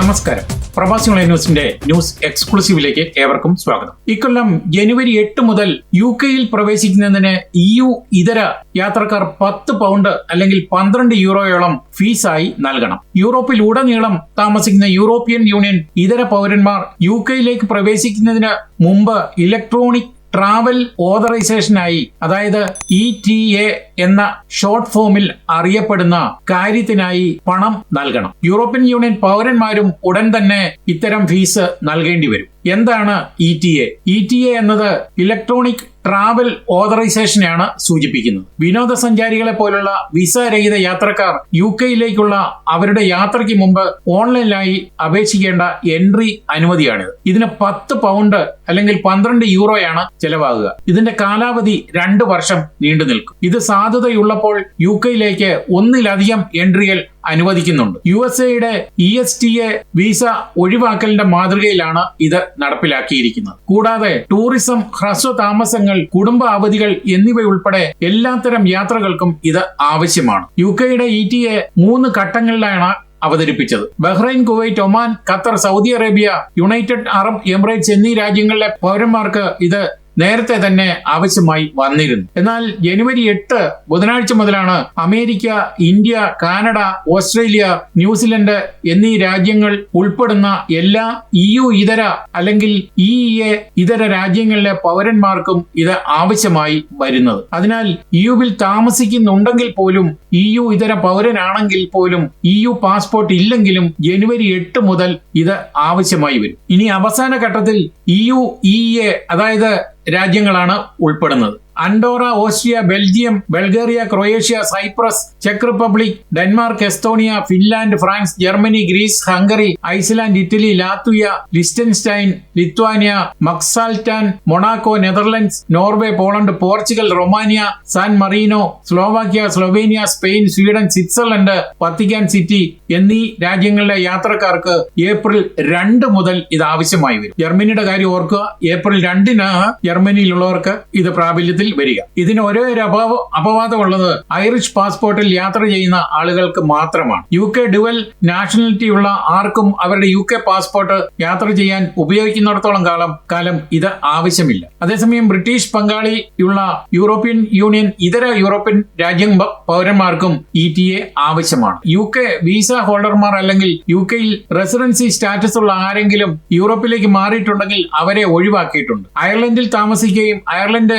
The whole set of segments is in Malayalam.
നമസ്കാരം. പ്രവാസികളെ ന്യൂസിന്റെ ന്യൂസ് എക്സ്ക്ലൂസീവിലേക്ക് ഏവർക്കും സ്വാഗതം. ഇക്കൊല്ലം ജനുവരി എട്ട് മുതൽ യു കെയിൽ പ്രവേശിക്കുന്നതിന് ഇ യു ഇതര യാത്രക്കാർ പത്ത് പൗണ്ട് അല്ലെങ്കിൽ പന്ത്രണ്ട് യൂറോയോളം ഫീസായി നൽകണം. യൂറോപ്പിൽ ഉടനീളം താമസിക്കുന്ന യൂറോപ്യൻ യൂണിയൻ ഇതര പൗരന്മാർ യു കെയിലേക്ക് പ്രവേശിക്കുന്നതിന് മുമ്പ് ഇലക്ട്രോണിക് ട്രാവൽ ഓതറൈസേഷനായി അതായത് ഇ ടി എ എന്ന ഷോർട്ട് ഫോമിൽ അറിയപ്പെടുന്ന കാര്യത്തിനായി പണം നൽകണം. യൂറോപ്യൻ യൂണിയൻ പൗരന്മാരും ഉടൻ തന്നെ ഇത്തരം ഫീസ് നൽകേണ്ടി വരും. എന്താണ് E T A E T A എന്നത് ഇലക്ട്രോണിക് ട്രാവൽ ഓതറൈസേഷനെയാണ് സൂചിപ്പിക്കുന്നത്. വിനോദസഞ്ചാരികളെ പോലുള്ള വിസ രഹിത യാത്രക്കാർ യു കെയിലേക്കുള്ള അവരുടെ യാത്രയ്ക്ക് മുമ്പ് ഓൺലൈനായി അപേക്ഷിക്കേണ്ട എൻട്രി അനുമതിയാണിത്. ഇതിന് പത്ത് പൗണ്ട് അല്ലെങ്കിൽ പന്ത്രണ്ട് യൂറോയാണ് ചെലവാകുക. ഇതിന്റെ കാലാവധി രണ്ട് വർഷം നീണ്ടു നിൽക്കും ഇത് സാധുതയുള്ളപ്പോൾ യു കെയിലേക്ക് ഒന്നിലധികം എൻട്രികൾ അനുവദിക്കുന്നുണ്ട്. യു എസ് എയുടെ E S T A visa ഒഴിവാക്കലിന്റെ മാതൃകയിലാണ് ഇത് നടപ്പിലാക്കിയിരിക്കുന്നത്. കൂടാതെ ടൂറിസം ഹ്രസ്വ താമസങ്ങൾ കുടുംബ അവധികൾ എന്നിവയുൾപ്പെടെ എല്ലാത്തരം യാത്രകൾക്കും ഇത് ആവശ്യമാണ്. യു കെയുടെ ഇ ടി എ മൂന്ന് ഘട്ടങ്ങളിലാണ് അവതരിപ്പിച്ചത്. Bahrain Kuwait Oman Qatar Saudi Arabia United Arab Emirates എന്നീ രാജ്യങ്ങളിലെ പൗരന്മാർക്ക് ഇത് നേരത്തെ തന്നെ ആവശ്യമായി വന്നിരുന്നു. എന്നാൽ ജനുവരി എട്ട് ബുധനാഴ്ച മുതലാണ് America India Canada Australia New Zealand എന്നീ രാജ്യങ്ങൾ ഉൾപ്പെടുന്ന എല്ലാ ഇ യു ഇതര അല്ലെങ്കിൽ ഇ എ ഇതര രാജ്യങ്ങളിലെ പൗരന്മാർക്കും ഇത് ആവശ്യമായി വരുന്നത്. അതിനാൽ ഇ യുവിൽ താമസിക്കുന്നുണ്ടെങ്കിൽ പോലും ഇ യു ഇതര പൗരനാണെങ്കിൽ പോലും ഇ യു പാസ്പോർട്ട് ഇല്ലെങ്കിലും ജനുവരി എട്ട് മുതൽ ഇത് ആവശ്യമായി വരും. ഇനി അവസാന ഘട്ടത്തിൽ ഇ യു ഇ എ അതായത് രാജ്യങ്ങളാണ് ഉൾപ്പെടുന്നത്. Andorra Austria Belgium Bulgaria Croatia Cyprus check Republic Denmark Estonia Finland France Germany Greece Hungary Iceland Italy Latvia Liechtenstein Lithuania മക്സാൽറ്റാൻ Monaco Netherlands Norway Poland Portugal Romania San Marino Slovakia Slovenia Spain Sweden Switzerland Vatican City എന്നീ രാജ്യങ്ങളിലെ യാത്രക്കാർക്ക് ഏപ്രിൽ രണ്ട് മുതൽ ഇത് ആവശ്യമായി വരും. ജർമ്മനിയുടെ കാര്യം ഓർക്കുക. ഏപ്രിൽ രണ്ടിന് ജർമ്മനിയിലുള്ളവർക്ക് ഇത് പ്രാബല്യത്തിൽ വരിക. ഇതിന് ഒരേ ഒരു അപവാ അപവാദമുള്ളത് ഐറിഷ് പാസ്പോർട്ടിൽ യാത്ര ചെയ്യുന്ന ആളുകൾക്ക് മാത്രമാണ്. യു കെ ഡുവൽ നാഷണാലിറ്റി ഉള്ള ആർക്കും അവരുടെ യു കെ പാസ്പോർട്ട് യാത്ര ചെയ്യാൻ ഉപയോഗിക്കുന്നിടത്തോളം കാലം കാലം ഇത് ആവശ്യമില്ല. അതേസമയം ബ്രിട്ടീഷ് പങ്കാളിയുള്ള യൂറോപ്യൻ യൂണിയൻ ഇതര യൂറോപ്യൻ രാജ്യം പൗരന്മാർക്കും ഇ ടി എ ആവശ്യമാണ്. യു കെ വിസ ഹോൾഡർമാർ അല്ലെങ്കിൽ യു കെയിൽ റെസിഡൻസി സ്റ്റാറ്റസ് ഉള്ള ആരെങ്കിലും യൂറോപ്പിലേക്ക് മാറിയിട്ടുണ്ടെങ്കിൽ അവരെ ഒഴിവാക്കിയിട്ടുണ്ട്. അയർലൻഡിൽ താമസിക്കുകയും അയർലൻഡ്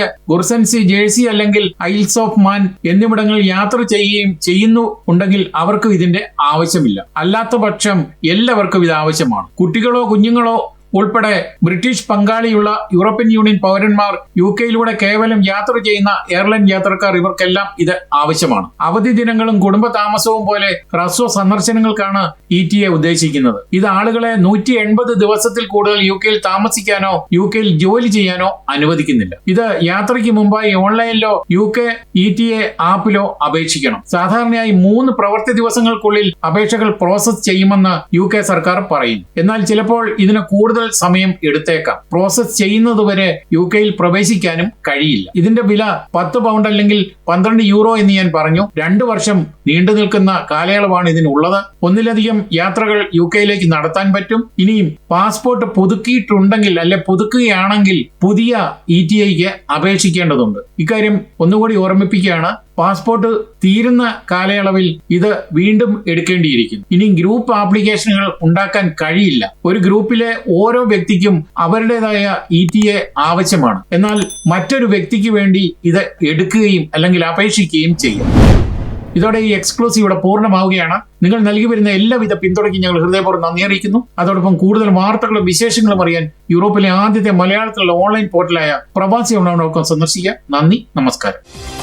ഗുർസൻസി ജേഴ്സി അല്ലെങ്കിൽ ഐൽസ് ഓഫ് മാൻ എന്നിവിടങ്ങളിൽ യാത്ര ചെയ്യുകയും ചെയ്യുന്നു ഉണ്ടെങ്കിൽ അവർക്കും ഇതിന്റെ ആവശ്യമില്ല. അല്ലാത്ത എല്ലാവർക്കും ഇത് ആവശ്യമാണ്. കുട്ടികളോ കുഞ്ഞുങ്ങളോ ഉൾപ്പെടെ ബ്രിട്ടീഷ് പങ്കാളിയുള്ള യൂറോപ്യൻ യൂണിയൻ പൗരന്മാർ യു കെയിലൂടെ കേവലം യാത്ര ചെയ്യുന്ന എയർലൈൻ യാത്രക്കാർ ഇവർക്കെല്ലാം ഇത് ആവശ്യമാണ്. അവധി ദിനങ്ങളും കുടുംബ താമസവും പോലെ ഹ്രസ്വ സന്ദർശനങ്ങൾക്കാണ് ഇ ടി എ ഉദ്ദേശിക്കുന്നത്. ഇത് ആളുകളെ നൂറ്റി എൺപത് ദിവസത്തിൽ കൂടുതൽ യു കെയിൽ താമസിക്കാനോ യു കെയിൽ ജോലി ചെയ്യാനോ അനുവദിക്കുന്നില്ല. ഇത് യാത്രയ്ക്ക് മുമ്പായി ഓൺലൈനിലോ U K E T A ആപ്പിലോ അപേക്ഷിക്കണം. സാധാരണയായി മൂന്ന് പ്രവൃത്തി ദിവസങ്ങൾക്കുള്ളിൽ അപേക്ഷകൾ പ്രോസസ് ചെയ്യുമെന്ന് യു കെ സർക്കാർ പറയും എന്നാൽ ചിലപ്പോൾ ഇതിന് കൂടുതൽ സമയം എടുത്തേക്കാം. പ്രോസസ് ചെയ്യുന്നതുവരെ യു കെയിൽ പ്രവേശിക്കാനും കഴിയില്ല. ഇതിന്റെ വില പത്ത് പൗണ്ട് അല്ലെങ്കിൽ പന്ത്രണ്ട് യൂറോ എന്ന് ഞാൻ പറഞ്ഞു. രണ്ടു വർഷം നീണ്ടു നിൽക്കുന്ന കാലയളവാണ് ഇതിനുള്ളത്. ഒന്നിലധികം യാത്രകൾ യു കെയിലേക്ക് നടത്താൻ പറ്റും. ഇനിയും പാസ്പോർട്ട് പുതുക്കിയിട്ടുണ്ടെങ്കിൽ അല്ലെ പുതുക്കുകയാണെങ്കിൽ പുതിയ ഇ ടി ഐക്ക് അപേക്ഷിക്കേണ്ടതുണ്ട്. ഇക്കാര്യം ഒന്നുകൂടി ഓർമ്മിപ്പിക്കുകയാണ്. പാസ്പോർട്ട് തീരുന്ന കാലയളവിൽ ഇത് വീണ്ടും എടുക്കേണ്ടിയിരിക്കുന്നു. ഇനി ഗ്രൂപ്പ് ആപ്ലിക്കേഷനുകൾ ഉണ്ടാക്കാൻ കഴിയില്ല. ഒരു ഗ്രൂപ്പിലെ ഓരോ വ്യക്തിക്കും അവരുടേതായ ഇ ടി എ ആവശ്യമാണ്. എന്നാൽ മറ്റൊരു വ്യക്തിക്ക് വേണ്ടി ഇത് എടുക്കുകയും അല്ലെങ്കിൽ അപേക്ഷിക്കുകയും ചെയ്യും. ഇതോടെ ഈ എക്സ്ക്ലൂസീവ് ഇവിടെ പൂർണമാവുകയാണ്. നിങ്ങൾ നൽകി വരുന്ന എല്ലാവിധ പിന്തുണയ്ക്കും ഞങ്ങൾ ഹൃദയപൂർവം നന്ദി അറിയിക്കുന്നു. അതോടൊപ്പം കൂടുതൽ വാർത്തകളും വിശേഷങ്ങളും അറിയാൻ യൂറോപ്പിലെ ആദ്യത്തെ മലയാളത്തിലുള്ള ഓൺലൈൻ പോർട്ടലായ പ്രവാസി ഉണർന്നോക്കം സന്ദർശിക്കുക. നന്ദി നമസ്കാരം.